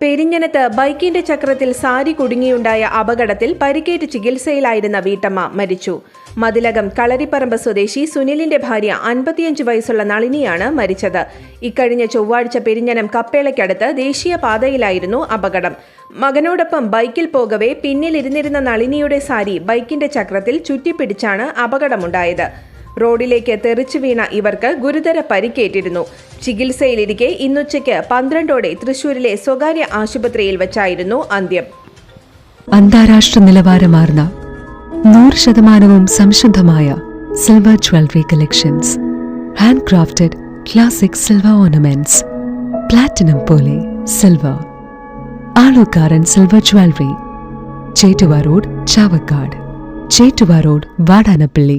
പെരിഞ്ഞനത്ത് ബൈക്കിന്റെ ചക്രത്തിൽ സാരി കുടുങ്ങിയുണ്ടായ അപകടത്തിൽ പരിക്കേറ്റ് ചികിത്സയിലായിരുന്ന വീട്ടമ്മ മരിച്ചു. മതിലകം കളരിപ്പറമ്പ് സ്വദേശി സുനിലിന്റെ ഭാര്യ അൻപത്തിയഞ്ച് വയസ്സുള്ള നളിനിയാണ് മരിച്ചത്. ഇക്കഴിഞ്ഞ ചൊവ്വാഴ്ച പെരിഞ്ഞനം കപ്പേളയ്ക്കടുത്ത് ദേശീയപാതയിലായിരുന്നു അപകടം. മകനോടൊപ്പം ബൈക്കിൽ പോകവെ പിന്നിലിരുന്നിരുന്ന നളിനിയുടെ സാരി ബൈക്കിന്റെ ചക്രത്തിൽ ചുറ്റിപ്പിടിച്ചാണ് അപകടമുണ്ടായത്. റോഡിലേക്ക് തെറിച്ചു വീണ ഇവർക്ക് ഗുരുതര പരിക്കേറ്റിരുന്നു. ചികിത്സയിലിരിക്കെ ഇന്നുച്ചയ്ക്ക് പന്ത്രണ്ടോടെ തൃശൂരിലെ സ്വകാര്യ ആശുപത്രിയിൽ വെച്ചായിരുന്നു അന്ത്യം. അന്താരാഷ്ട്ര നിലവാരമാർന്ന നൂറ് ശതമാനവും സംശുദ്ധമായ silver jewellery collections handcrafted classic silver ornaments platinum പോലെ silver Alukkaran silver jewellery Chettuva road Chavakkad. Chettuva road Vadanappally.